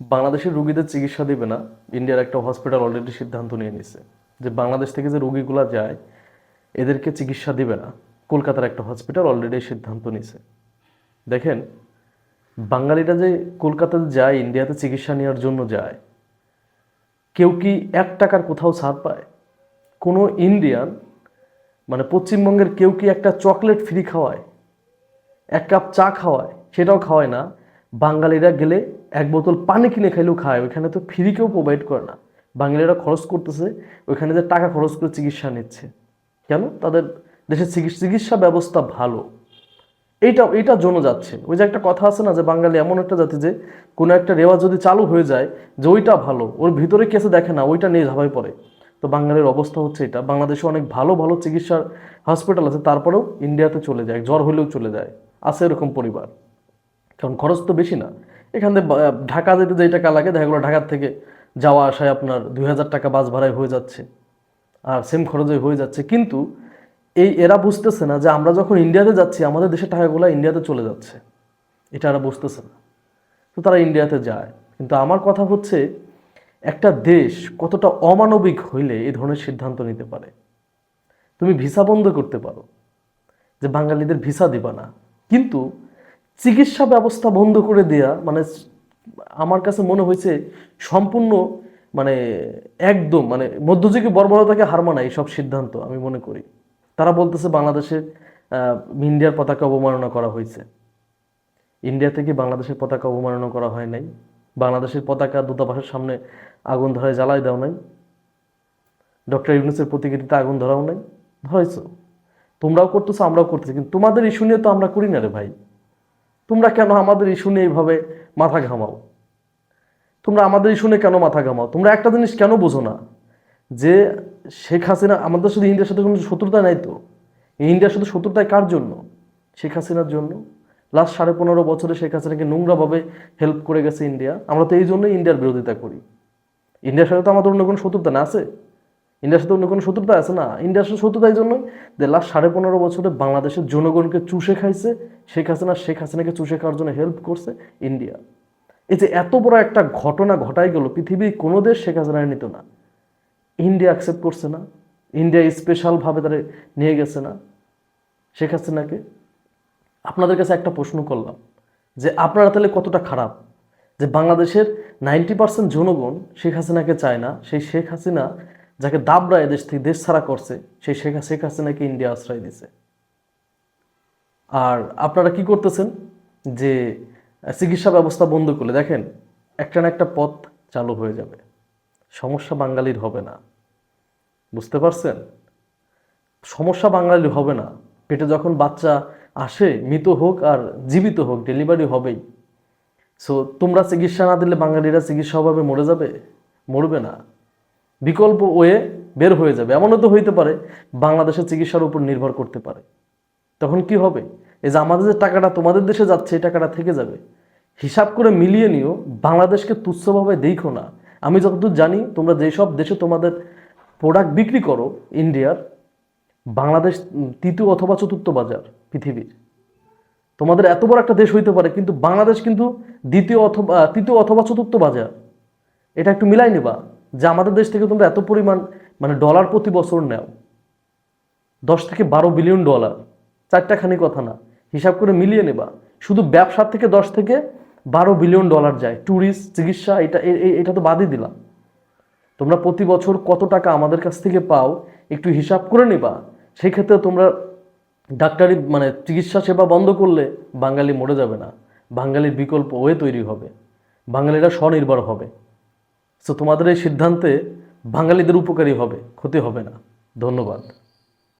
বাংলাদেশের রুগীদের চিকিৎসা দেবে না। ইন্ডিয়ার একটা হসপিটাল অলরেডি সিদ্ধান্ত নিয়ে নিছে যে বাংলাদেশ থেকে যে রুগীগুলা যায়, এদেরকে চিকিৎসা দিবে না। কলকাতার একটা হসপিটাল অলরেডি সিদ্ধান্ত নিছে। দেখেন, বাঙালিরা যে কলকাতাতে যায়, ইন্ডিয়াতে চিকিৎসা নেওয়ার জন্য যায়, কেউ কি এক টাকার কোথাও ছাড় পায়? কোনো ইন্ডিয়ান মানে পশ্চিমবঙ্গের কেউ কি একটা চকলেট ফ্রি খাওয়ায়? এক কাপ চা খাওয়ায়? সেটাও খাওয়ায় না। বাঙালিরা গেলে এক বোতল পানি কিনে খাইলেও খায়, ওইখানে তো ফ্রি কেউ প্রোভাইড করে না। বাঙালিরা খরচ করতেছে, ওইখানে যে টাকা খরচ করে চিকিৎসা নিচ্ছে। কেন? তাদের দেশের চিকিৎসা ব্যবস্থা ভালো। এইটা এইটার জন্য যাচ্ছে। ওই যে একটা কথা আছে না যে বাঙালি এমন একটা জাতি যে কোনো একটা রেওয়াজ যদি চালু হয়ে যায় যে ওইটা ভালো, ওর ভিতরে কেসে দেখে না, ওইটা নিয়ে ঝাঁপাই পড়ে। তো বাঙালির অবস্থা হচ্ছে এটা। বাংলাদেশে অনেক ভালো ভালো চিকিৎসার হসপিটাল আছে, তারপরেও ইন্ডিয়াতে চলে যায়, জ্বর হলেও চলে যায়। আছে এরকম পরিবার। কারণ খরচ তো বেশি না। এখান থেকে ঢাকা যেতে যেই টাকা লাগে, দেখা গেলো ঢাকার থেকে যাওয়া আসায় আপনার দুই হাজার টাকা বাস ভাড়ায় হয়ে যাচ্ছে, আর সেম খরচে হয়ে যাচ্ছে। কিন্তু এই এরা বুঝতেছে না যে আমরা যখন ইন্ডিয়াতে যাচ্ছি, আমাদের দেশের টাকাগুলো ইন্ডিয়াতে চলে যাচ্ছে। এটা এরা বুঝতেছে না। তো তারা ইন্ডিয়াতে যায়। কিন্তু আমার কথা হচ্ছে, একটা দেশ কতটা অমানবিক হইলে এই ধরনের সিদ্ধান্ত নিতে পারে? তুমি ভিসা বন্ধ করতে পারো, যে বাঙালিদের ভিসা দিবা না। কিন্তু চিকিৎসা ব্যবস্থা বন্ধ করে দেয়া মানে আমার কাছে মনে হয়েছে সম্পূর্ণ মানে একদম মানে মধ্যযুগে বর্বরতাকে হার মানা এইসব সিদ্ধান্ত, আমি মনে করি। তারা বলতেছে বাংলাদেশের ইন্ডিয়ার পতাকা অবমাননা করা হয়েছে। ইন্ডিয়া থেকে বাংলাদেশের পতাকা অবমাননা করা হয় নাই। বাংলাদেশের পতাকা দূতাবাসের সামনে আগুন ধরায় জ্বালায় দেওয়া নাই। ডক্টর ইউনুসের প্রতিকৃতিতে আগুন ধরাও নাই। ধরাইছো তোমরাও করতেছো, আমরাও করতেছি, কিন্তু তোমাদের ইস্যু নিয়ে তো আমরা করি না রে ভাই। তোমরা কেন আমাদের ইস্যু নিয়ে এইভাবে মাথা ঘামাও? তোমরা আমাদের ইস্যু নিয়ে কেন মাথা ঘামাও? তোমরা একটা জিনিস কেন বোঝো না? যে শেখ হাসিনা, আমাদের শুধু ইন্ডিয়ার সাথে কোনো শত্রুতা নাই তো। ইন্ডিয়ার সাথে শত্রুতায় কার জন্য? শেখ হাসিনার জন্য। লাস্ট সাড়ে পনেরো বছরে শেখ হাসিনাকে নোংরাভাবে হেল্প করে গেছে ইন্ডিয়া। আমরা তো এই জন্যই ইন্ডিয়ার বিরোধিতা করি। ইন্ডিয়ার সাথে তো আমাদের অন্য কোনো শত্রুতা না আছে? ইন্ডিয়ার সাথে অন্য কোনো শত্রুতা আছে? না, ইন্ডিয়ার সাথে শত্রুতা এই জন্যই যে লাস্ট সাড়ে পনেরো বছরে বাংলাদেশের জনগণকে চুষে খাইছে, শেখ হাসিনা, শেখ হাসিনাকে চুষে খাওয়ার জন্য হেল্প করছে ইন্ডিয়া। এই যে এত বড় একটা ঘটনা ঘটাই গেল, পৃথিবীর কোনো দেশ শেখ হাসিনা নিত না। ইন্ডিয়া অ্যাকসেপ্ট করছে না। ইন্ডিয়া স্পেশালভাবে তারা নিয়ে গেছে না শেখ হাসিনাকে। আপনাদের কাছে একটা প্রশ্ন করলাম, যে আপনারা তাহলে কতটা খারাপ? যে বাংলাদেশের নাইনটি পার্সেন্ট জনগণ শেখ হাসিনাকে চায় না, সেই শেখ হাসিনা যাকে দাবরা এদেশ থেকে দেশ ছাড়া করছে, সেই শেখ শেখ হাসিনাকে ইন্ডিয়া আশ্রয় দিছে আর আপনারা কি করতেছেন? যে, চিকিৎসা ব্যবস্থা বন্ধ করলে, দেখেন, একটা না একটা পথ চালু হয়ে যাবে। সমস্যা বাঙালির হবে না। বুঝতে পারছেন? সমস্যা বাঙালির হবে না। পেটে যখন বাচ্চা আসে, মৃত হোক আর জীবিত হোক, ডেলিভারি হবেই। সো তোমরা চিকিৎসা না দিলে বাঙালিরা চিকিৎসা অভাবে মরে যাবে? মরবে না। বিকল্প ওয়ে বের হয়ে যাবে। এমনও তো হইতে পারে, বাংলাদেশের চিকিৎসার উপর নির্ভর করতে পারে। তখন কি হবে? এই যে আমাদের যে টাকাটা তোমাদের দেশে যাচ্ছে, এই টাকাটা থেকে যাবে। হিসাব করে মিলিয়ে নিও, বাংলাদেশকে তুচ্ছভাবে দেখো না। আমি যতদূর জানি, তোমরা যেসব দেশে তোমাদের প্রোডাক্ট বিক্রি করো, ইন্ডিয়ার, বাংলাদেশ তৃতীয় অথবা চতুর্থ বাজার, পৃথিবীর, তোমাদের এত বড় একটা দেশ হইতে পারে, কিন্তু বাংলাদেশ কিন্তু দ্বিতীয় অথবা তৃতীয় অথবা চতুর্থ বাজার। এটা একটু মিলাই নিবা। যে আমাদের দেশ থেকে তোমরা এত পরিমাণ মানে ডলার প্রতি বছর নেও। দশ থেকে বারো বিলিয়ন ডলার চারটা খানি কথা না। হিসাব করে মিলিয়ে নেবা। শুধু ব্যবসার থেকে দশ থেকে বারো বিলিয়ন ডলার যায়। ট্যুরিস্ট চিকিৎসা, এটা এটা তো বাদই দিলাম। তোমরা প্রতি বছর কত টাকা আমাদের কাছ থেকে পাও, একটু হিসাব করে নেবা। সেই ক্ষেত্রে তোমরা ডাক্তারি মানে চিকিৎসা সেবা বন্ধ করলে বাঙালি মরে যাবে না। বাঙালির বিকল্প ওয়ে তৈরি হবে। বাঙালিরা স্বনির্ভর হবে। সো তোমাদের এই সিদ্ধান্তে বাঙালিদের উপকারী হবে ক্ষতি হবে না। ধন্যবাদ।